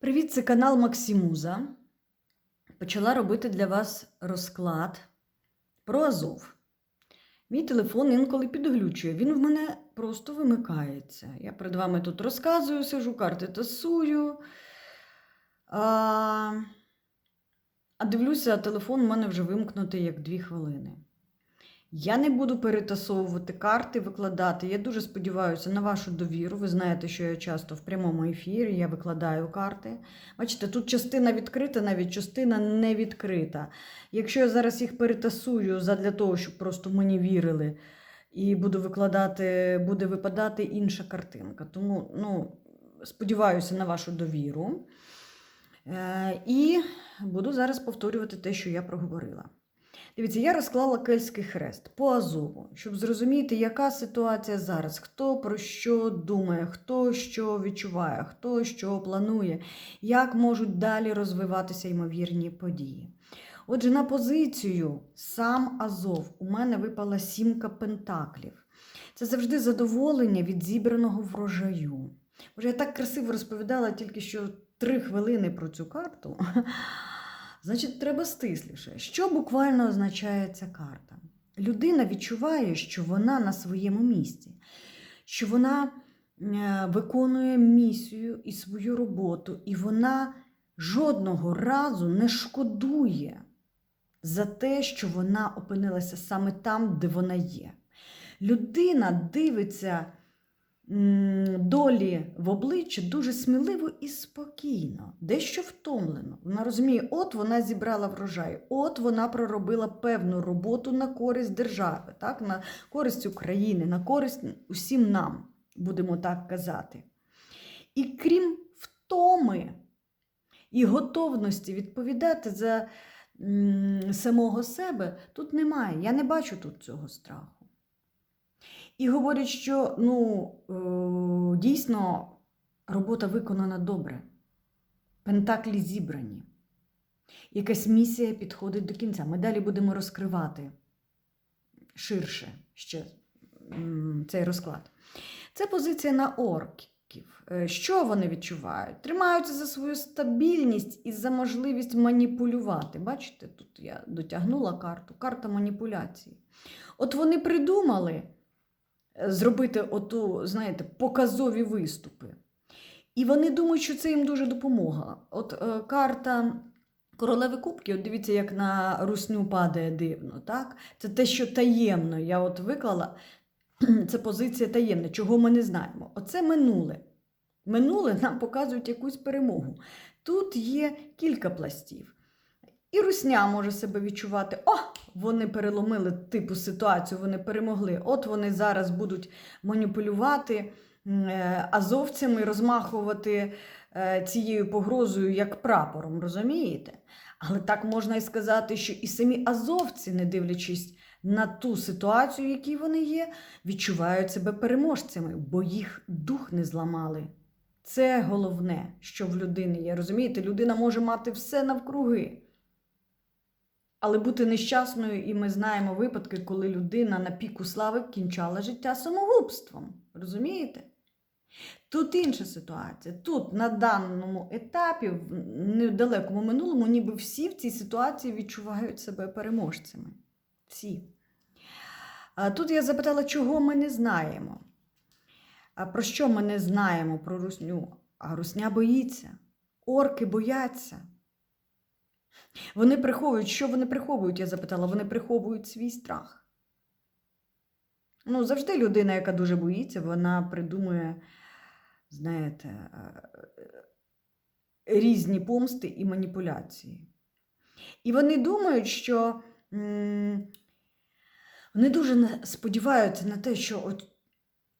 Привіт, це канал Максимуза. Почала робити для вас розклад про Азов. Мій телефон інколи підглючує. Він в мене просто вимикається. Я перед вами тут розказую, сижу, карти тасую. А, а дивлюся, телефон у мене вже вимкнутий як дві хвилини. Я не буду перетасовувати карти, викладати. Я дуже сподіваюся на вашу довіру. Ви знаєте, що я часто в прямому ефірі я викладаю карти. Бачите, тут частина відкрита, навіть частина не відкрита. Якщо я зараз їх перетасую для того, щоб просто мені вірили, і буду викладати, буде випадати інша картинка. Тому ну, сподіваюся на вашу довіру. Е, і буду зараз повторювати те, що я проговорила. Дивіться, я розклала Кельтський хрест по Азову, щоб зрозуміти, яка ситуація зараз, хто про що думає, хто що відчуває, хто що планує, як можуть далі розвиватися ймовірні події. Отже, на позицію сам Азов у мене випала сімка пентаклів. Це завжди задоволення від зібраного врожаю. Може, я так красиво розповідала тільки що три хвилини про цю карту. Значить, треба стисліше. Що буквально означає ця карта? Людина відчуває, що вона на своєму місці, що вона е, виконує місію і свою роботу, і вона жодного разу не шкодує за те, що вона опинилася саме там, де вона є. Людина дивиться долі в обличчя дуже сміливо і спокійно, дещо втомлено. Вона розуміє, от вона зібрала врожай, от вона проробила певну роботу на користь держави, так? на користь України, на користь усім нам, будемо так казати. І крім втоми і готовності відповідати за самого себе, тут немає. Я не бачу тут цього страху. І говорять, що ну, е, дійсно робота виконана добре. Пентаклі зібрані. Якась місія підходить до кінця. Ми далі будемо розкривати ширше ще цей розклад. Це позиція на орків. Е, Що вони відчувають? Тримаються за свою стабільність і за можливість маніпулювати. Бачите, тут я дотягнула карту, карта маніпуляції. От вони придумали зробити оту, знаєте, показові виступи. І вони думають, що це їм дуже допомога. От е, карта королеви Кубки, от дивіться, як на русню падає дивно. так? Це те, що таємно. Я от виклала, це позиція таємна, чого ми не знаємо. Оце минуле. Минуле нам показують якусь перемогу. Тут є кілька пластів. І русня може себе відчувати, о, вони переломили типу ситуацію, вони перемогли. От вони зараз будуть маніпулювати е, азовцями, розмахувати е, цією погрозою як прапором, розумієте? Але так можна і сказати, що і самі азовці, не дивлячись на ту ситуацію, в якій вони є, відчувають себе переможцями, бо їх дух не зламали. Це головне, що в людини є. Розумієте, людина може мати все навкруги. Але бути нещасною, і ми знаємо випадки, коли людина на піку слави кінчала життя самогубством. Розумієте? Тут інша ситуація. Тут на даному етапі, в недалекому минулому, ніби всі в цій ситуації відчувають себе переможцями. Всі. Тут я запитала, чого ми не знаємо. Про що ми не знаємо про русню? А русня боїться. Орки бояться. Вони приховують, що вони приховують, я запитала, вони приховують свій страх. Ну, завжди людина, яка дуже боїться, вона придумує, знаєте, е, різні помсти і маніпуляції. І вони думають, що вони дуже сподіваються на те, що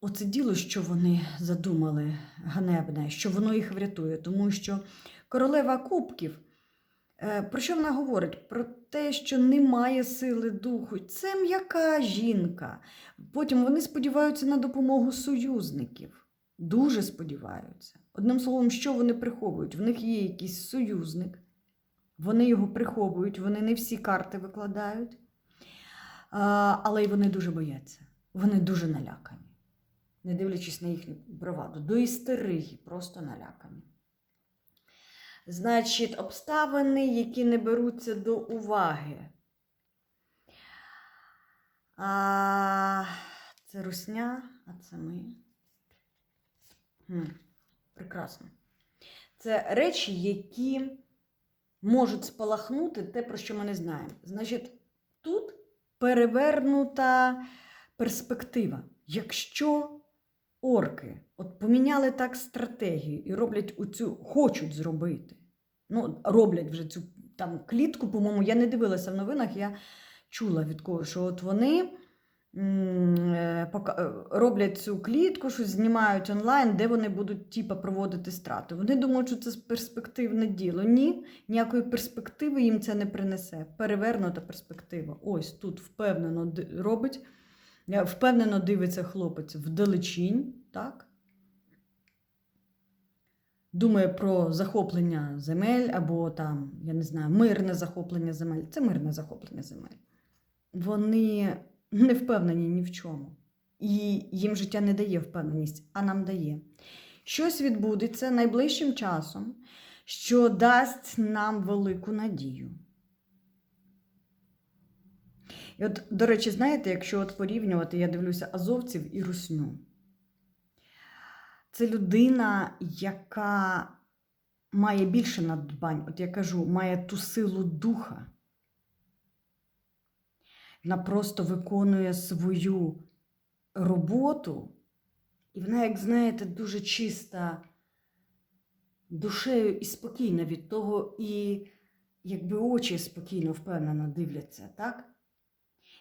оце діло, що вони задумали ганебне, що воно їх врятує, тому що королева кубків. Е, Про що вона говорить? Про те, що немає сили духу. Це м'яка жінка. Потім вони сподіваються на допомогу союзників. Дуже сподіваються. Одним словом, що вони приховують? В них є якийсь союзник, вони його приховують, вони не всі карти викладають, але й вони дуже бояться. Вони дуже налякані, не дивлячись на їхню браваду. До істерії просто налякані. Значить, обставини, які не беруться до уваги. А, це русня, а це ми. Хм, прекрасно. Це речі, які можуть спалахнути те, про що ми не знаємо. Значить, тут перевернута перспектива. Якщо орки от поміняли так стратегію і роблять оцю, хочуть зробити, ну, роблять вже цю там клітку, по-моєму, я не дивилася в новинах, я чула від когось, що от вони е, е, роблять цю клітку, щось знімають онлайн, де вони будуть типа, проводити страти. Вони думають, що це перспективне діло. Ні, ніякої перспективи їм це не принесе. Перевернута перспектива. Ось тут впевнено робить, впевнено дивиться хлопець вдалечінь, так? Думає про захоплення земель або там, я не знаю, мирне захоплення земель. Це мирне захоплення земель. Вони не впевнені ні в чому. І їм життя не дає впевненість, а нам дає. Щось відбудеться найближчим часом, що дасть нам велику надію. І от, до речі, знаєте, якщо от порівнювати, я дивлюся азовців і русню. Це людина, яка має більше надбань, от я кажу, має ту силу духа. Вона просто виконує свою роботу, і вона, як знаєте, дуже чиста душею і спокійна від того, і якби очі спокійно, впевнено дивляться, так?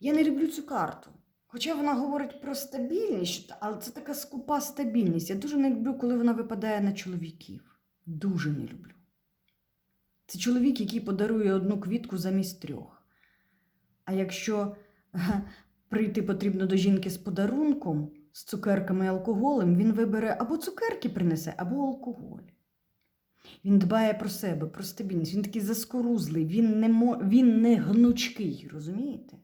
Я не люблю цю карту. Хоча вона говорить про стабільність, але це така скупа стабільність. Я дуже не люблю, коли вона випадає на чоловіків. Дуже не люблю. Це чоловік, який подарує одну квітку замість трьох. А якщо прийти потрібно до жінки з подарунком, з цукерками і алкоголем, він вибере або цукерки принесе, або алкоголь. Він дбає про себе, про стабільність. Він такий заскорузлий, він не, він не гнучкий, розумієте?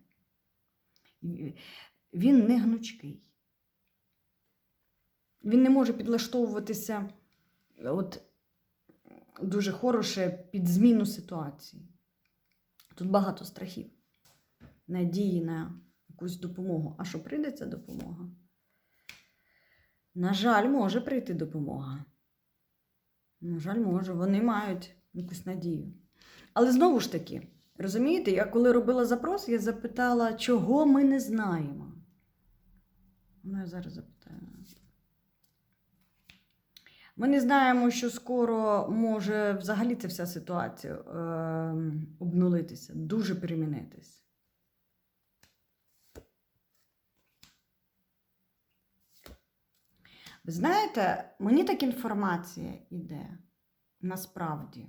Він не гнучкий. Він не може підлаштовуватися от, дуже хороше під зміну ситуації. Тут багато страхів, надії на якусь допомогу. А що прийде ця допомога? На жаль, може прийти допомога. На жаль, може, вони мають якусь надію. Але знову ж таки, розумієте, я коли робила запрос, я запитала, чого ми не знаємо. Ну, я зараз запитаю. Ми не знаємо, що скоро може взагалі ця вся ситуація е, обнулитися, дуже перемінитись. Ви знаєте, мені так інформація йде насправді.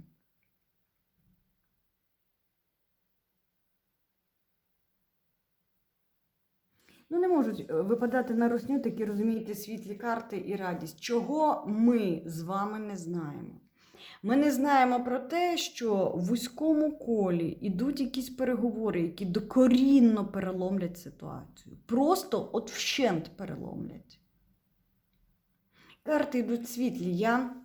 Ну, не можуть е, випадати на русню такі, розумієте, світлі карти і радість. Чого ми з вами не знаємо? Ми не знаємо про те, що в вузькому колі йдуть якісь переговори, які докорінно переломлять ситуацію. Просто от вщент переломлять. Карти йдуть світлі. Я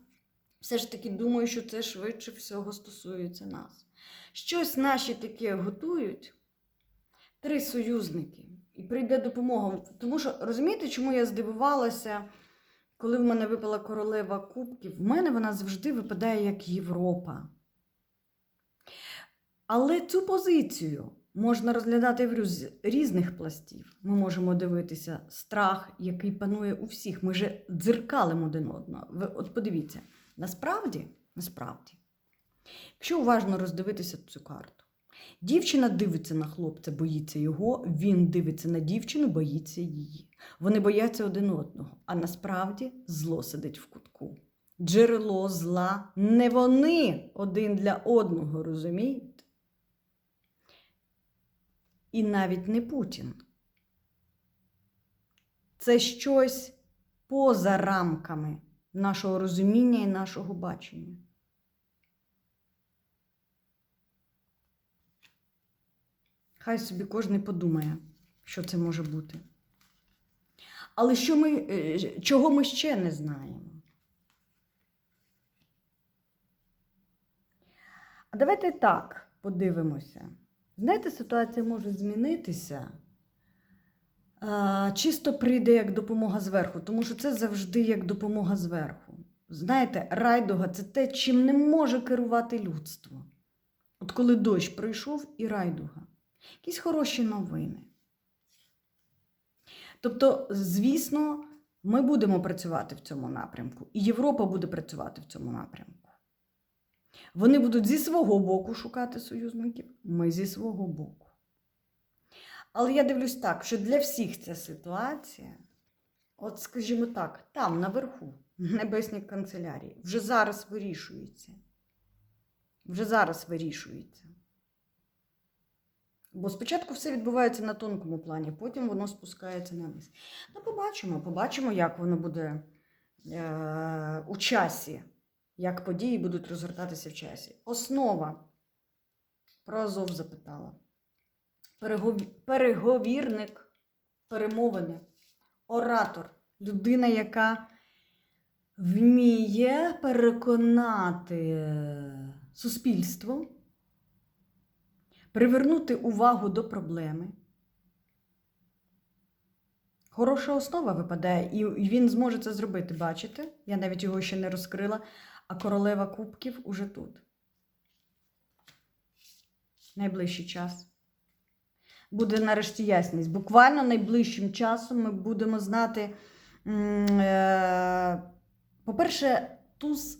все ж таки думаю, що це швидше всього стосується нас. Щось наші таке готують. Три союзники. І прийде допомога. Тому що розумієте, чому я здивувалася, коли в мене випала королева кубків? В мене вона завжди випадає як Європа. Але цю позицію можна розглядати в різних пластів. Ми можемо дивитися страх, який панує у всіх. Ми же дзеркалимо один одного. Ви от подивіться, насправді, насправді, якщо уважно роздивитися цю карту, дівчина дивиться на хлопця, боїться його, він дивиться на дівчину, боїться її. Вони бояться один одного, а насправді зло сидить в кутку. Джерело зла не вони один для одного, розумієте? І навіть не Путін. Це щось поза рамками нашого розуміння і нашого бачення. Хай собі кожен подумає, що це може бути. Але що ми, е, чого ми ще не знаємо? А давайте так подивимося. Знаєте, ситуація може змінитися. Чисто прийде як допомога зверху, тому що це завжди як допомога зверху. Знаєте, райдуга це те, чим не може керувати людство. От коли дощ прийшов і райдуга. Якісь хороші новини. Тобто, звісно, ми будемо працювати в цьому напрямку, і Європа буде працювати в цьому напрямку. Вони будуть зі свого боку шукати союзників, ми зі свого боку. Але я дивлюсь так, що для всіх ця ситуація, от скажімо так, там наверху, в небесній канцелярії, вже зараз вирішується. Вже зараз вирішується. Бо спочатку все відбувається на тонкому плані, потім воно спускається на низ. Ну, побачимо, побачимо, як воно буде е- у часі, як події будуть розгортатися в часі. Основа про Азов запитала. Переговірник, перемовини, оратор, людина, яка вміє переконати суспільство, привернути увагу до проблеми. Хороша основа випадає, і він зможе це зробити. Бачите? Я навіть його ще не розкрила, а королева кубків уже тут. Найближчий час. Буде нарешті ясність. Буквально найближчим часом ми будемо знати. е, По-перше, туз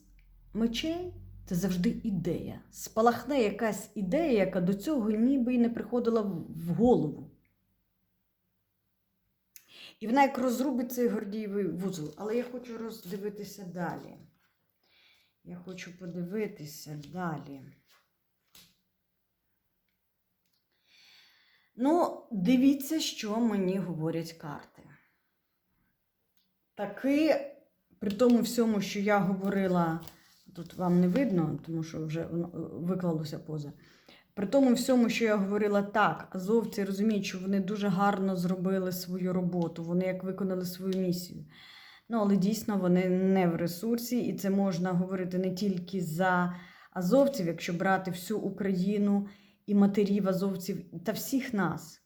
мечей це завжди ідея. Спалахне якась ідея, яка до цього ніби й не приходила в голову. І вона як розрубить цей гордієвий вузол. Але я хочу роздивитися далі. Я хочу подивитися далі. Ну, дивіться, що мені говорять карти. Таки, при тому всьому, що я говорила, тут вам не видно, тому що вже е, виклалося поза. При тому всьому, що я говорила так, азовці розуміють, що вони дуже гарно зробили свою роботу, вони як виконали свою місію. Ну, але дійсно вони не в ресурсі, і це можна говорити не тільки за азовців, якщо брати всю Україну і матерів азовців та всіх нас.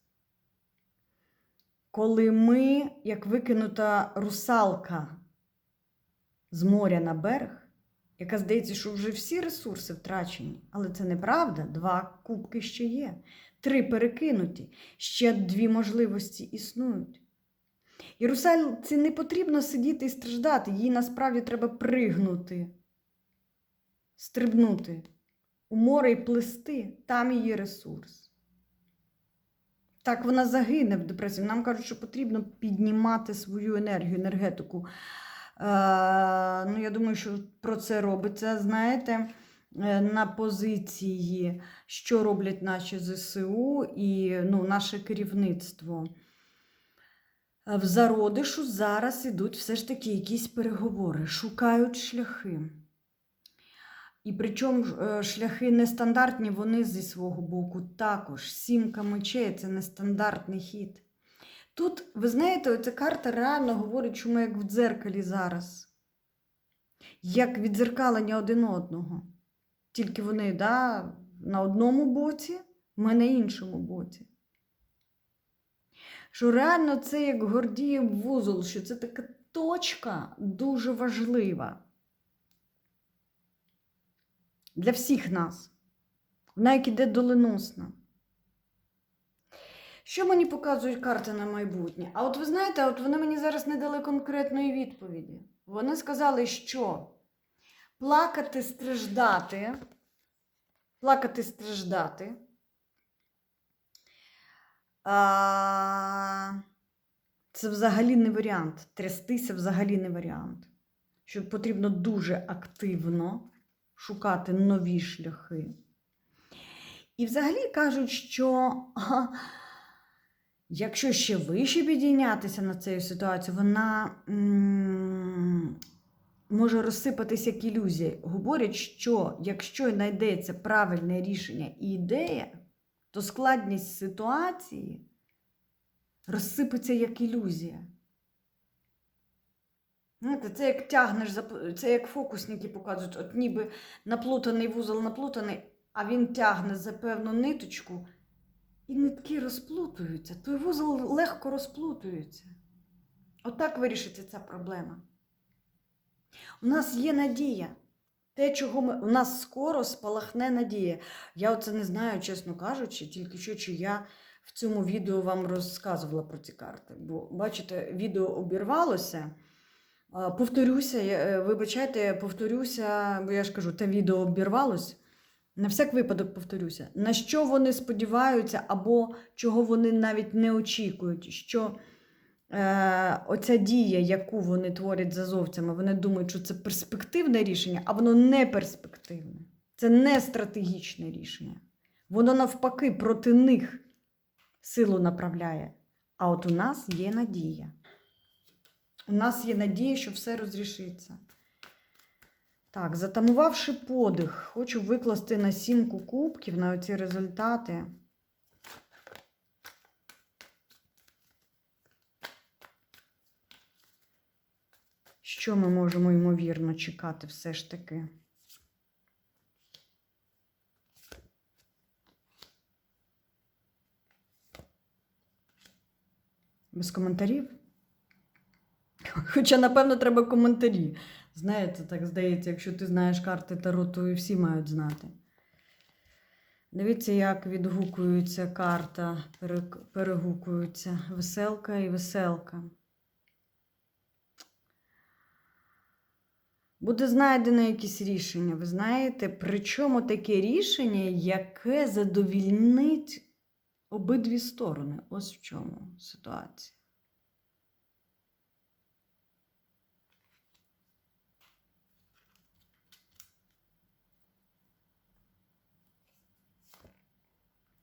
Коли ми, як викинута русалка з моря на берег, яка здається, що вже всі ресурси втрачені, але це неправда. Два кубки ще є, три перекинуті, ще дві можливості існують. І не потрібно сидіти і страждати, їй насправді треба пригнути, стрибнути у море і плисти, там її ресурс. Так, вона загине в депресії. Нам кажуть, що потрібно піднімати свою енергію, енергетику. Е, ну, я думаю, що про це робиться, знаєте, е, на позиції, що роблять наші ЗСУ і ну, наше керівництво. Е, В зародишу зараз ідуть все ж таки якісь переговори, шукають шляхи. І причому шляхи нестандартні, вони зі свого боку також. Сімка мечей це нестандартний хід. Тут, ви знаєте, оця карта реально говорить, що ми як в дзеркалі зараз, як віддзеркалення один одного. Тільки вони да, на одному боці, ми на іншому боці. Що реально це як Гордієв вузол, що це така точка дуже важлива для всіх нас. Вона як іде доленосна. Що мені показують карти на майбутнє? А от ви знаєте, от вони мені зараз не дали конкретної відповіді. Вони сказали, що плакати, страждати, плакати, страждати. А, це взагалі не варіант. Трястися взагалі не варіант. Що потрібно дуже активно шукати нові шляхи. І взагалі кажуть, що якщо ще вище підійнятися на цю ситуацію, вона може розсипатися як ілюзія. Говорять, що якщо знайдеться правильне рішення і ідея, то складність ситуації розсипеться як ілюзія. Знаєте, це як тягнеш, це як фокусники показують, от ніби наплутаний вузол наплутаний, а він тягне за певну ниточку, і нитки розплутуються, той вузол легко розплутується. Отак вирішиться ця проблема. У нас є надія. Те, чого ми. У нас скоро спалахне надія. Я оце не знаю, чесно кажучи, тільки що чи я в цьому відео вам розказувала про ці карти. Бо, бачите, відео обірвалося. Повторюся, е, вибачайте, повторюся, бо я ж кажу, те відео обірвалось. На всяк випадок повторюся, на що вони сподіваються, або чого вони навіть не очікують, що е, оця дія, яку вони творять з азовцями, вони думають, що це перспективне рішення, а воно не перспективне. Це не стратегічне рішення. Воно навпаки проти них силу направляє. А от у нас є надія. У нас є надія, що все розрішиться. Так, затамувавши подих, хочу викласти на сімку кубків на оці результати. Що ми можемо ймовірно чекати все ж таки? Без коментарів? Хоча, напевно, треба коментарі. Знаєте, так здається, якщо ти знаєш карти Таро, то і всі мають знати. Дивіться, як відгукується карта, пере- перегукуються веселка і веселка. Буде знайдено якесь рішення, ви знаєте, причому таке рішення, яке задовільнить обидві сторони. Ось в чому ситуація.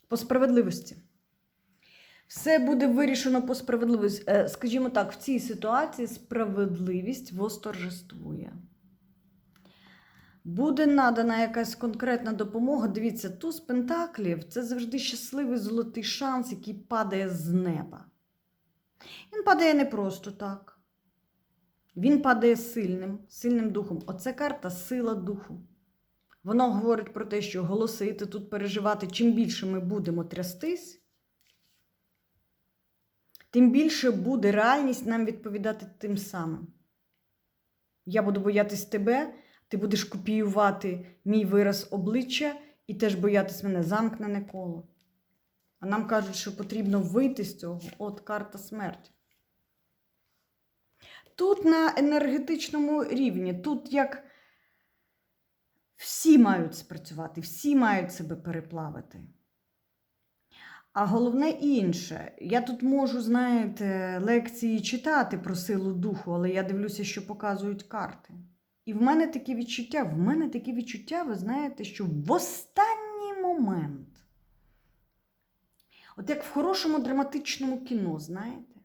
По справедливості. Все буде вирішено по справедливості. Е, Скажімо так, в цій ситуації справедливість восторжествує. Буде надана якась конкретна допомога. Дивіться, туз пентаклів це завжди щасливий золотий шанс, який падає з неба. Він падає не просто так. Він падає сильним, сильним духом. Оце карта сила духу. Воно говорить про те, що голосити тут переживати, чим більше ми будемо трястись, тим більше буде реальність нам відповідати тим самим. Я буду боятись тебе, ти будеш копіювати мій вираз обличчя і теж боятись мене замкнене коло. А нам кажуть, що потрібно вийти з цього. От карта смерті. Тут на енергетичному рівні, тут як всі мають спрацювати, всі мають себе переплавити. А головне інше, я тут можу, знаєте, лекції читати про силу духу, але я дивлюся, що показують карти. І в мене таке відчуття, в мене таке відчуття, ви знаєте, що в останній момент, от як в хорошому драматичному кіно, знаєте,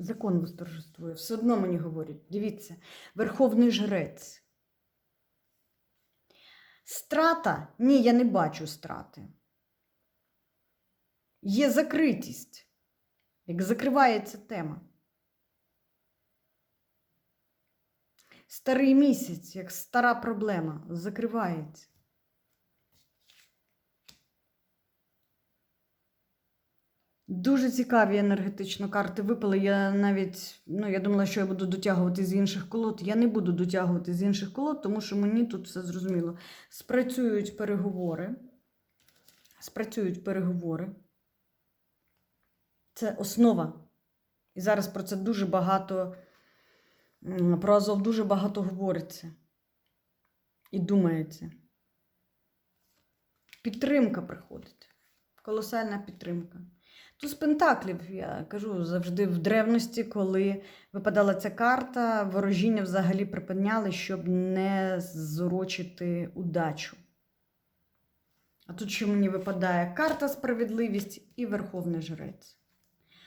Закон восторжествує. Все одно мені говорять, дивіться, верховний жрець. Страта? Ні, я не бачу страти. Є закритість, як закривається тема. Старий місяць, як стара проблема, закривається. Дуже цікаві енергетично карти випали. Я навіть ну, я думала, що я буду дотягувати з інших колод. Я не буду дотягувати з інших колод, тому що мені тут все зрозуміло. Спрацюють переговори. Спрацюють переговори. Це основа. І зараз про це дуже багато, про Азов дуже багато говориться і думається. Підтримка приходить. Колосальна підтримка. Туз Пентаклів, я кажу, завжди в древності, коли випадала ця карта, ворожіння взагалі припиняли, щоб не зурочити удачу. А тут що мені випадає карта справедливість і Верховний Жрець.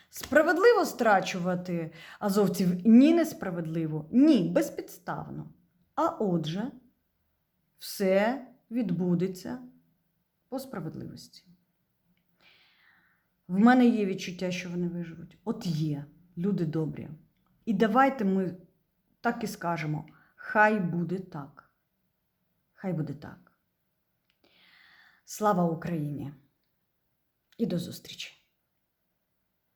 Справедливо страчувати азовців? Ні, несправедливо. Ні, безпідставно. А отже, все відбудеться по справедливості. В мене є відчуття, що вони виживуть. От є, люди добрі. І давайте ми так і скажемо: хай буде так. Хай буде так. Слава Україні! І до зустрічі!